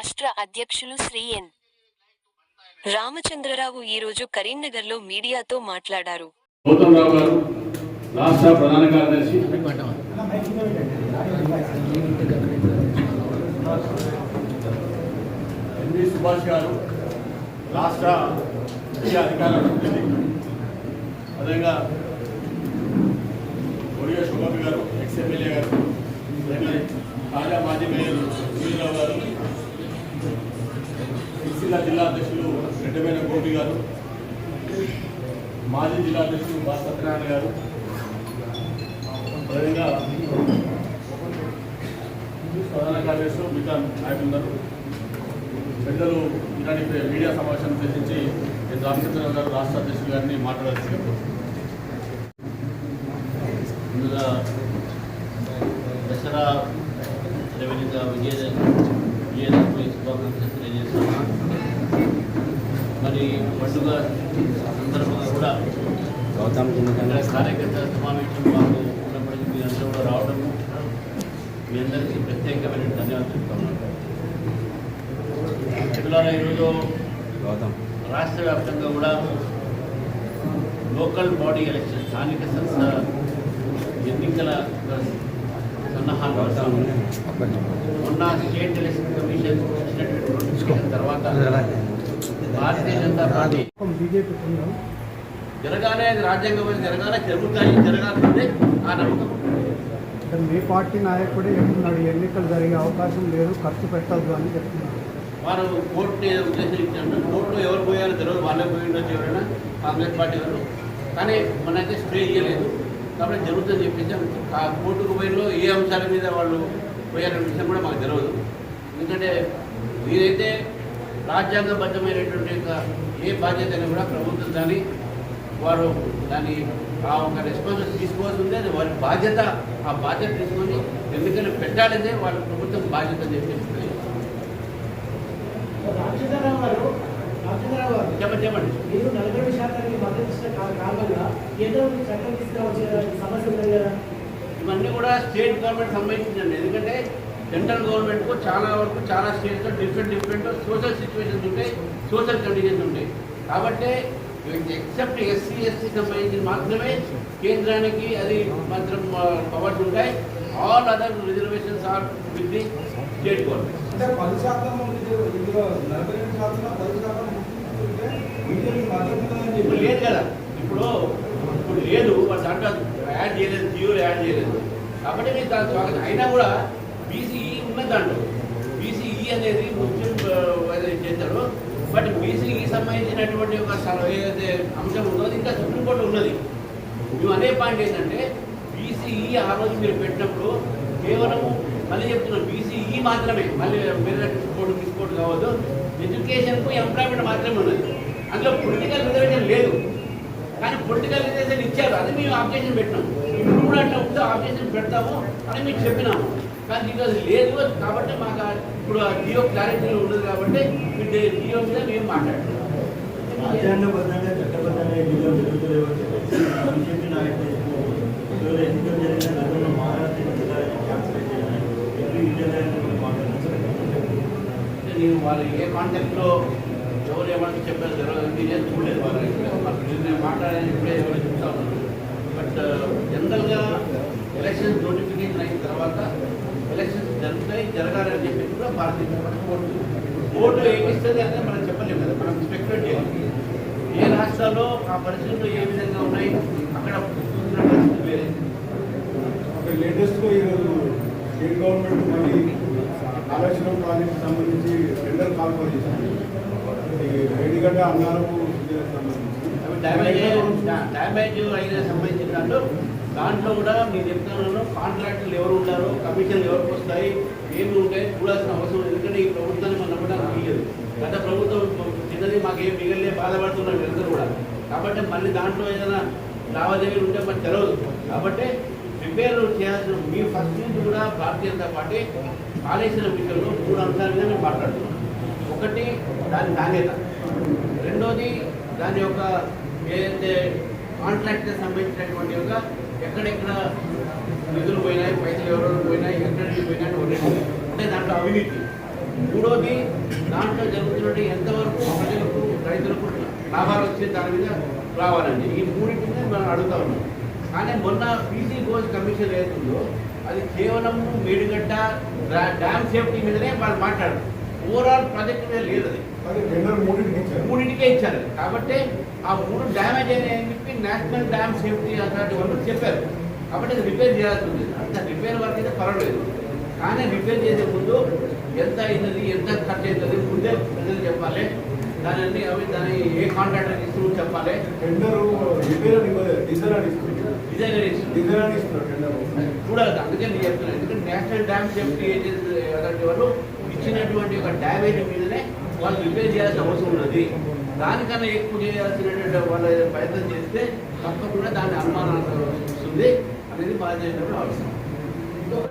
రాష్ట్ర అధ్యక్షులు శ్రీ ఎన్. రామచంద్రరావు ఈరోజు కరీంనగర్లో మీడియాతో మాట్లాడారు. రావు గారు రాష్ట్ర ప్రధాన కార్యదర్శి. ఎన్వి సుభాష్ గారు రాష్ట్ర విద్య అధికారుల ప్రతినిధి అదేవిధంగా ఒడియా శోభన్ గారు ఎక్స్ ఎమ్మెల్యే గారు అలాగే తాజా మాజీ మేయర్ సునీలరావు గారు సిరిసిల్ల జిల్లా అధ్యక్షులు రెడ్డమైన గోపి గారు మాజీ జిల్లా అధ్యక్షులు బా సత్యనారాయణ గారు. అదేవిధంగా ప్రధాన కార్యదర్శులు మిగతా నాయకులందరూ పెద్దలు ఇలాంటి మీడియా సమావేశం ఉద్దేశించి నేను రామచంద్రరావు గారు రాష్ట్ర అధ్యక్షులు గారిని మాట్లాడాల్సి ముందుగా దసరా రెవెన్యూగా విజయ విజయదశమి శుభాకాంక్షలు తెలియజేస్తున్నాను మరి పండుగ సందర్భంగా కూడా కార్యకర్త సమావేశం మాకు ఉన్నప్పటికీ మీరందరూ కూడా రావడము. మీ అందరికీ ప్రత్యేకమైన ధన్యవాదాలు చెప్తున్నాను. మిత్రులారా ఈరోజు రాష్ట్ర వ్యాప్తంగా కూడా లోకల్ బాడీ ఎలక్షన్ స్థానిక సంస్థ ఎన్నికల సన్నాహాలు. మొన్న స్టేట్ ఎలక్షన్ తర్వాత భారతీయ జనతా పార్టీ బీజేపీ బృందం జరగానే అది రాజ్యాంగం జరగానే జరుగుతాయి జరగాల్సిందే ఆ నమ్మకం. మీ పార్టీ నాయకుడే చెప్తున్నాడు ఎన్నికలు జరిగే అవకాశం లేదు ఖర్చు పెట్టద్దు అని చెప్తున్నాడు. వారు కోర్టుని ఉద్దేశించారు. కోర్టులో ఎవరు పోయారో తెలియదు వాళ్ళే పోయి ఉండొచ్చు ఎవరైనా కాంగ్రెస్ పార్టీ వాళ్ళు. కానీ మనైతే స్టే చేయలేదు కాబట్టి జరుగుతుందని చెప్పేసి ఆ కోర్టుకు పోయినలో ఏ అంశాల మీద వాళ్ళు పోయారనే విషయం కూడా మాకు తెలియదు ఎందుకంటే మీరైతే రాజ్యాంగబద్ధమైనటువంటి యొక్క ఏ బాధ్యత కూడా ప్రభుత్వం దాన్ని వారు దాన్ని ఆ ఒక రెస్పాన్సిబిలిటీ తీసుకోవాల్సి ఉంది అది వారి బాధ్యత ఆ బాధ్యత తీసుకొని ఎందుకంటే పెట్టాలనే వాళ్ళ ప్రభుత్వం బాధ్యత అని చెప్పేసి చెప్పండి చెప్పండి. మీరు నలభై శాతానికి కారణంగా ఏదో ఒక చట్టం సమస్య ఇవన్నీ కూడా స్టేట్ గవర్నమెంట్ సంబంధించిందండి ఎందుకంటే సెంట్రల్ గవర్నమెంట్కు చాలా వరకు చాలా స్టేట్స్లో డిఫరెంట్ డిఫరెంట్ సోషల్ సిచ్యువేషన్స్ ఉంటాయి సోషల్ కండిషన్స్ ఉంటాయి. కాబట్టి ఎక్సెప్ట్ ఎస్సీ ఎస్సీ సంబంధించి మాత్రమే కేంద్రానికి అది మాత్రం పవర్స్ ఉంటాయి. All other reservations are with the state government అంటే పది శాతం ఇది ఇందులో నలభై రెండు శాతం పది ఇప్పుడు లేదు కదా. ఇప్పుడు ఇప్పుడు లేదు వాళ్ళు దాంట్లో యాడ్ చేయలేదు జియోలో యాడ్ చేయలేదు. కాబట్టి మీకు దాని స్వాగతం. అయినా కూడా బీసీఈ ఉన్నది దాంట్లో బీసీఈ అనేది ముస్లిం చేశాడు బట్ బీసీఈ సంబంధించినటువంటి ఒక ఏదైతే అంశం ఉందో అది ఇంకా సుప్రీంకోర్టు ఉన్నది. మేము అనే పాయింట్ ఏంటంటే బీసీఈ ఆ రోజు మీరు పెట్టినప్పుడు కేవలం మళ్ళీ చెప్తున్నాం బీసీఈ మాత్రమే. మళ్ళీ వేరే కోర్టు తీసుకోవడం కావద్దు. ఎడ్యుకేషన్కు ఎంప్లాయ్మెంట్ మాత్రమే ఉన్నది. అందులో పొలిటికల్ రిజర్వేషన్ లేదు. కానీ పొలిటికల్ రిజర్వేషన్ ఇచ్చారు. అది మేము ఆబ్జెక్షన్ పెట్టినాం. ఇప్పుడు కూడా అట్లా ఉంటే ఆబ్జెక్షన్ పెడతాము అని మీకు చెప్పినాము. కానీ దీంట్లో అది లేదు కాబట్టి మాకు ఇప్పుడు ఆ జియో క్లారిటీ ఉన్నది కాబట్టి మీరు జియో మీద మేము మాట్లాడుతున్నాం. రాజ్యాంగబద్ధంగా చట్టబద్ధంగా ఎన్నికలు జరుగుతలేవని చెప్పేసి బీజేపీ నాయకులు ఈరోజు ఎన్నికలు జరిగిన గతంలో మహారాష్ట్ర ఎన్నికలను క్యాన్సిల్ చేయాలని ఎవ్రీ ఇండియన్ నాయకులు మాట్లాడుతున్నారు అంటే నేను వాళ్ళు ఏ కాంటాక్ట్లో ఎవరు ఏమంటే చెప్పారు? తెలియదు నేను చూడలేదు వాళ్ళు మాకు నేను మాట్లాడేది ఇప్పుడే ఎవరు చెప్తా ఉన్నాను బట్ జనరల్గా ఎలక్షన్స్ నోటిఫికేషన్ అయిన తర్వాత ఎలక్షన్స్ జరుగుతాయి జరగాలని చెప్పి కూడా భారతీయ జనతా పార్టీ కోర్టు కోర్టు ఏమిస్తుంది అనేది మనం చెప్పలేము కదా మనం స్పెక్యులేట్ చేయాలి ఏ రాష్ట్రాల్లో ఆ పరిస్థితులు ఏ విధంగా ఉన్నాయి అక్కడ చూస్తున్న పరిస్థితి వేరే. అక్కడ లేటెస్ట్గా ఈరోజు స్టేట్ గవర్నమెంట్ మళ్ళీ కాళేశ్వరం ప్రాజెక్ట్ సంబంధించి టెండర్ కాల్ఫర్ చేసింది. ఈ వేడిగడ్డ అన్నారపు సుజలకు సంబంధించి. అవి డ్యామేజ్ డా- డ్యామేజ్ అయిన సంబంధించిన దాంట్లో దాంట్లో కూడా నేను చెప్తున్నాను కాంట్రాక్టర్లు ఎవరు ఉంటారో కమిషన్లు ఎవరికి వస్తాయి ఏమి ఉంటాయి చూడాల్సిన అవసరం ఎందుకంటే ఈ ప్రభుత్వాన్ని మనం నమ్మడానికి వీలేదు గత ప్రభుత్వం చిన్నది మాకు ఏం మిగిలిన బాధపడుతున్నాం వీళ్ళందరూ కూడా. కాబట్టి మళ్ళీ దాంట్లో ఏదైనా లావాదేవీలు ఉంటే మనకు తెలియదు కాబట్టి ప్రిపేర్ చేయాల్సిన మీ ఫస్ట్ నుంచి కూడా భారతీయ జనతా పార్టీ కాళేశ్వరం విషయంలో మూడు అంశాల మీద మేము మాట్లాడుతున్నాం. ఒకటి దాని నాణ్యత. రెండోది దాని యొక్క ఏదైతే కాంట్రాక్ట్కి సంబంధించినటువంటి యొక్క ఎక్కడెక్కడ నిధులు పోయినాయి పైసలు ఎవరెవరు పోయినాయి ఎక్కడికి పోయినాయి ఒకటి అంటే దాంట్లో అవినీతి. మూడోది దాంట్లో జరుగుతున్నటువంటి ఎంతవరకు ప్రజలకు రైతులకు లాభాలు వచ్చే దాని మీద రావాలండి. ఈ మూడింటిని మనం అడుగుతా ఉన్నాం. కానీ మొన్న పీసీ గోల్స్ కమిషన్ ఏతుందో అది కేవలం మేడిగడ్డ డ్యామ్ సేఫ్టీ మీదనే వాళ్ళు మాట్లాడారు. ఓవరాల్ ప్రాజెక్ట్ మీద లేదు అది. మూడింటికి ఇచ్చారు. కాబట్టి ఆ మూడు డ్యామేజ్ అయినాయని చెప్పి నేషనల్ డ్యామ్ సేఫ్టీ అథారిటీ వాళ్ళు చెప్పారు. కాబట్టి అది రిపేర్ చేయాల్సి ఉంది. అంత రిపేర్ వరకు అయితే పర్వాలేదు. కానీ రిపేర్ చేసే ముందు ఎంత అయినది ఎంత ఖర్చు అవుతుంది ముందే ప్రజలు చెప్పాలి. దాని అన్ని అవి దాని ఏ కాంట్రాక్టర్ ఇస్తూ చెప్పాలి. టెండర్ రిపేర్ డిజైన్ డిజైన్ అని ఇస్తున్నారు. టెండర్ చూడాలి. అందుకే నేను చెప్తున్నాను ఎందుకంటే నేషనల్ డ్యామ్ సేఫ్టీ ఏజెన్సీ అలాంటి వాళ్ళు ఇచ్చినటువంటి ఒక డ్యామేజ్ మీదనే వాళ్ళు రిపేర్ చేయాల్సిన అవసరం ఉన్నది. దానికన్నా ఎక్కువ చేయాల్సినటువంటి వాళ్ళు ప్రయత్నం చేస్తే తప్పకుండా దాన్ని అనుమానాలు వస్తుంది. అనేది భారతదేశంలో అవసరం.